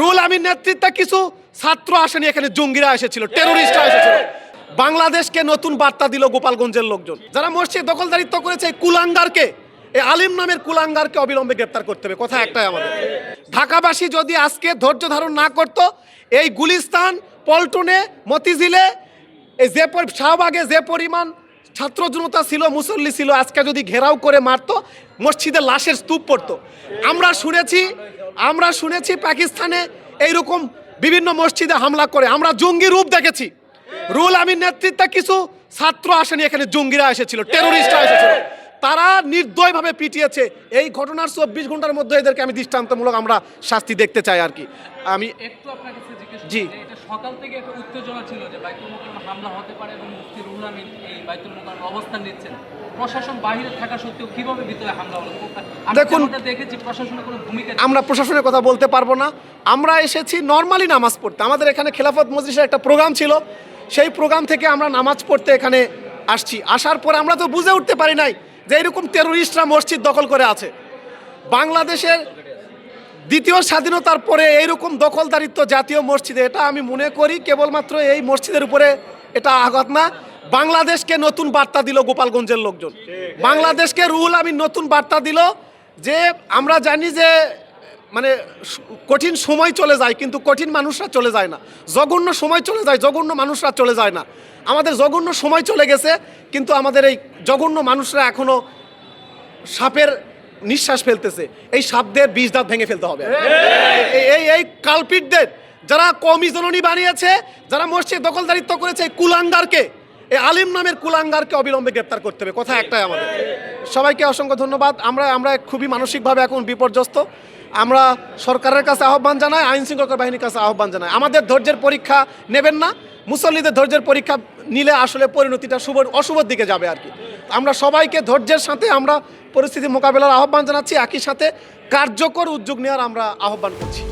Rule আমির নেতৃত্বে কিছু ছাত্র আসেনি, এখানে জঙ্গিরা এসেছিল টেরোরিস্টরা এসেছিল। বাংলাদেশকে নতুন বার্তা দিল গোপালগঞ্জের লোকজন। যারা মসজিদ দখলদারিত্ব করেছে কুলাঙ্গারকে, এই আলিম নামের কুলাঙ্গারকে অবিলম্বে গ্রেপ্তার করতে হবে। কথা একটাই আমাদের। ঢাকাবাসী যদি আজকে ধৈর্য ধারণ না করত, এই গুলিস্তান, পল্টনে, মতিঝিলে, এই যে শাহবাগে যে পরিমাণ ছাত্র জনতা ছিল, মুসল্লি ছিল, আজকে যদি ঘেরাও করে মারতো মসজিদে লাশের স্তূপ পড়তো। আমরা শুনেছি আমরা শুনেছি পাকিস্তানে এইরকম বিভিন্ন মসজিদে হামলা করে। আমরা জঙ্গি রূপ দেখেছি। রুল আমির নেতৃত্বে কিছু ছাত্র আসেনি এখানে জঙ্গিরা এসেছিল টেরোরিস্টরা এসেছিল। তারা নির্দয়ভাবে পিটিয়েছে। এই ঘটনার চব্বিশ ঘণ্টার মধ্যে এদেরকে আমি দৃষ্টান্তমূলক আমরা শাস্তি দেখতে চাই আর কি। আমি একটু আপনার কাছে জি। সকাল থেকে একটা উত্তেজনা ছিল যে বাইতুল মোকাররমে হামলা হতে পারে এবং মুফতি রুহুল আমিন এই বাইতুল মোকাররমে অবস্থান নিচ্ছেন। প্রশাসন বাইরে থাকা সত্ত্বেও কীভাবে ভিতরে হামলা হলো? দেখুন, দেখেছি প্রশাসনের কোনো ভূমিকা আমরা প্রশাসনের কথা বলতে পারব না। আমরা এসেছি নর্মালি নামাজ পড়তে। আমাদের এখানে খেলাফত মজলিসের একটা প্রোগ্রাম ছিল। সেই প্রোগ্রাম থেকে আমরা নামাজ পড়তে এখানে আসছি। আসার পরে আমরা তো বুঝে উঠতে পারি নাই যে এরকম টেরোরিস্টরা মসজিদ দখল করে আছে। বাংলাদেশের দ্বিতীয় স্বাধীনতার পরে এইরকম দখলদারিত্ব জাতীয় মসজিদে, এটা আমি মনে করি কেবলমাত্র এই মসজিদের উপরে এটা আঘাত না। বাংলাদেশকে নতুন বার্তা দিল গোপালগঞ্জের লোকজন। বাংলাদেশকে রুল আমি নতুন বার্তা দিল যে, আমরা জানি যে মানে কঠিন সময় চলে যায়, কিন্তু কঠিন মানুষরা চলে যায় না। জঘন্য সময় চলে যায়, জঘন্য মানুষরা চলে যায় না। আমাদের জঘন্য সময় চলে গেছে, কিন্তু আমাদের এই জঘন্য মানুষরা এখনও সাপের নিঃশ্বাস ফেলতেছে, এই সাপদের বিষ দাঁত ভেঙে ফেলতে হবে। এই- এই কালপিটদের, যারা কমি জননী বানিয়েছে, যারা মসজিদ দখলদারিত্ব করেছে, এই কুলাঙ্গারকে, এই আলিম নামের কুলাঙ্গারকে অবিলম্বে গ্রেপ্তার করতে হবে। কথা একটাই আমাদের। সবাইকে অসংখ্য ধন্যবাদ। আমরা আমরা খুবই মানসিকভাবে এখন বিপর্যস্ত। আমরা সরকারের কাছে আহ্বান জানাই, আইন শৃঙ্খলা বাহিনীর কাছে আহ্বান জানাই। আমাদের ধৈর্যের পরীক্ষা নেবেন না। মুসল্লিদের ধৈর্যের পরীক্ষা নিলে আসলে পরিণতিটা শুভ অশুভর দিকে যাবে আর কি। আমরা সবাইকে ধৈর্যের সাথে আমরা পরিস্থিতি মোকাবেলার আহ্বান জানাচ্ছি, একই সাথে কার্যকর উদ্যোগ নেওয়ার আমরা আহ্বান করছি।